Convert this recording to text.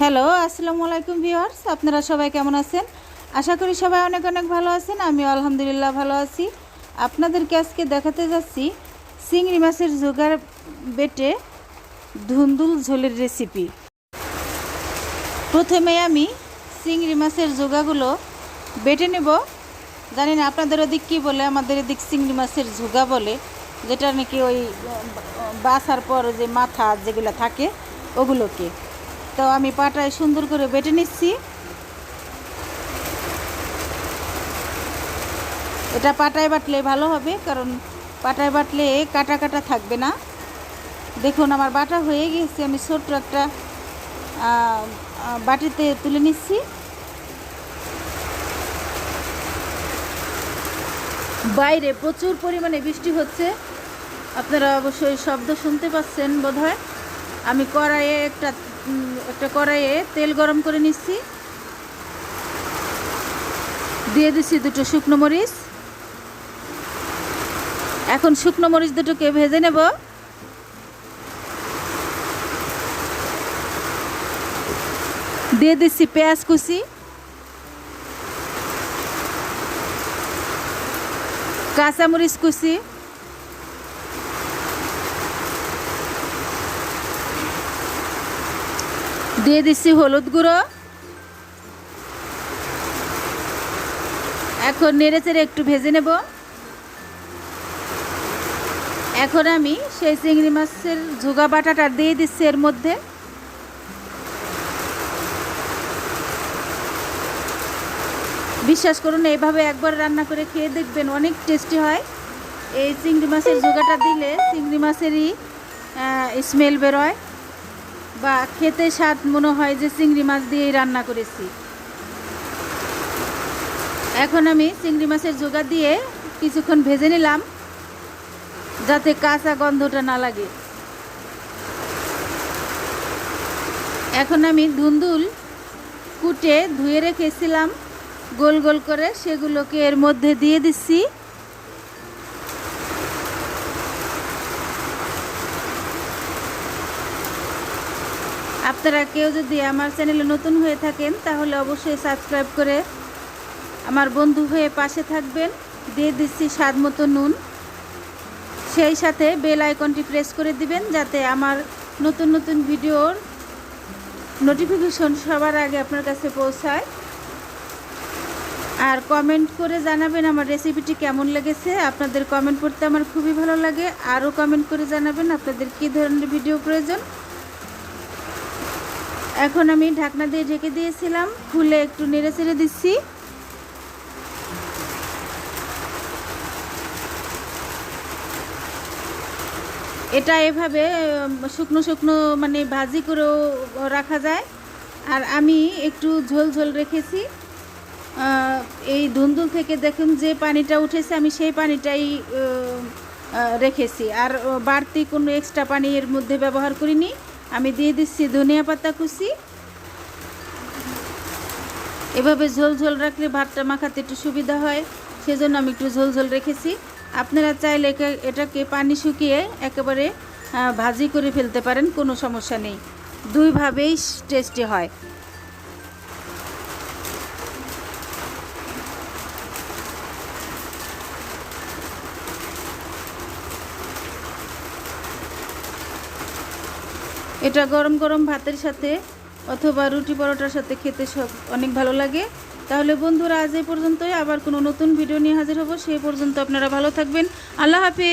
Hello, আসসালামু আলাইকুম viewers, আপনারা সবাই কেমন আছেন? আশা করি সবাই অনেক অনেক ভালো আছেন আমি আলহামদুলিল্লাহ ভালো আছি। আপনাদেরকে আজকে দেখাতে যাচ্ছি চিংড়ি মাছের জোগার বেটে ধুন্দুল ঝোলের রেসিপি প্রথমে আমি চিংড়ি মাছের জোগাগুলো বেটে নেব। জানি না আপনাদের ওদিক কী বলে, আমাদের এদিক চিংড়ি মাছের ঝুগা বলে, যেটা নাকি ওই বাছার পর যে মাথা যেগুলো থাকে, ওগুলোকে। তো আমি পাটায় সুন্দর করে বেটে নিচ্ছি। এটা পাটায় বাটলে ভালো হবে, কারণ পাটায় বাটলে কাটা কাটা থাকবে না। দেখুন, আমার বাটা হয়ে গেছে আমি ছোট্ট একটা বাটিতে তুলে নিচ্ছি। বাইরে প্রচুর পরিমাণে বৃষ্টি হচ্ছে। আপনারা অবশ্যই শব্দ শুনতে পাচ্ছেন বোধহয়। আমি কড়াইয়ে একটা একটা কড়াইয়ে তেল গরম করে নিচ্ছি। দিয়ে দিচ্ছি দুটো শুকনো মরিচ। এখন শুকনো মরিচ দুটোকে ভেজে নেব। দিয়ে দিচ্ছি পেঁয়াজ কুচি। কাঁচামরিচ কুচি। দিয়ে দিচ্ছি হলুদ গুঁড়ো। এখন নেড়ে চেড়ে একটু ভেজে নেব। এখন আমি সেই চিংড়ি মাছের ঝুগা বাটাটা দিয়ে দিচ্ছি এর মধ্যে। বিশ্বাস করুন, এইভাবে একবার রান্না করে খেয়ে দেখবেন, অনেক টেস্টি হয়। এই চিংড়ি মাছের জোগাটা দিলে চিংড়ি মাছেরই স্মেল বেরোয়। বা খেতে স্বাদ মনে হয় যে চিংড়ি মাছ দিয়েই রান্না করেছি। এখন আমি চিংড়ি মাছের জোগা দিয়ে কিছুক্ষণ ভেজে নিলাম, যাতে কাঁচা গন্ধটা না লাগে। এখন আমি ধুন্দুল কুটে ধুয়ে রেখেছিলাম, গোল গোল করে সেগুলোকে এর মধ্যে দিয়ে দিচ্ছি। আপনারা কেউ যদি আমার চ্যানেলে নতুন হয়ে থাকেন, তাহলে অবশ্যই সাবস্ক্রাইব করে আমার বন্ধু হয়ে পাশে থাকবেন। দিয়ে দিচ্ছি স্বাদ মতো নুন। সেই সাথে বেল আইকনটি প্রেস করে দিবেন, যাতে আমার নতুন নতুন ভিডিওর নোটিফিকেশন সবার আগে আপনার কাছে পৌঁছায়। আর কমেন্ট করে জানাবেন আমার রেসিপিটি কেমন লেগেছে। আপনাদের কমেন্ট করতে আমার খুবই ভালো লাগে। আরও কমেন্ট করে জানাবেন আপনাদের কী ধরনের ভিডিও প্রয়োজন। এখন আমি ঢাকনা দিয়ে ঢেকে দিয়েছিলাম, খুলে একটু নেড়ে চেড়ে দিচ্ছি। এটা এভাবে শুকনো শুকনো মানে ভাজি করেও রাখা যায়। আর আমি একটু ঝোল ঝোল রেখেছি। এই ধুন্দুল থেকে দেখুন যে পানিটা উঠেছে, আমি সেই পানিটাই রেখেছি। আর বাড়তি কোনো এক্সট্রা পানি এর মধ্যে ব্যবহার করিনি। আমি দিয়ে দিচ্ছি ধনিয়া পাতা কুচি। এভাবে ঝোল ঝোল রাখলে ভাতটা মাখাতে একটু সুবিধা হয়, সেজন্য আমি একটু ঝোল ঝোল রেখেছি। আপনারা চাইলে এটাকে পানি শুকিয়ে একেবারে ভাজি করে ফেলতে পারেন, কোনো সমস্যা নেই। দুইভাবেই টেস্টি হয়। এটা গরম গরম ভাতের সাথে অথবা রুটি পরোটার সাথে খেতে সব অনেক ভালো লাগে। তাহলে বন্ধুরা, আজ এই পর্যন্তই। আবার কোনো নতুন ভিডিও নিয়ে হাজির হব। সেই পর্যন্ত আপনারা ভালো থাকবেন। আল্লাহ হাফিজ।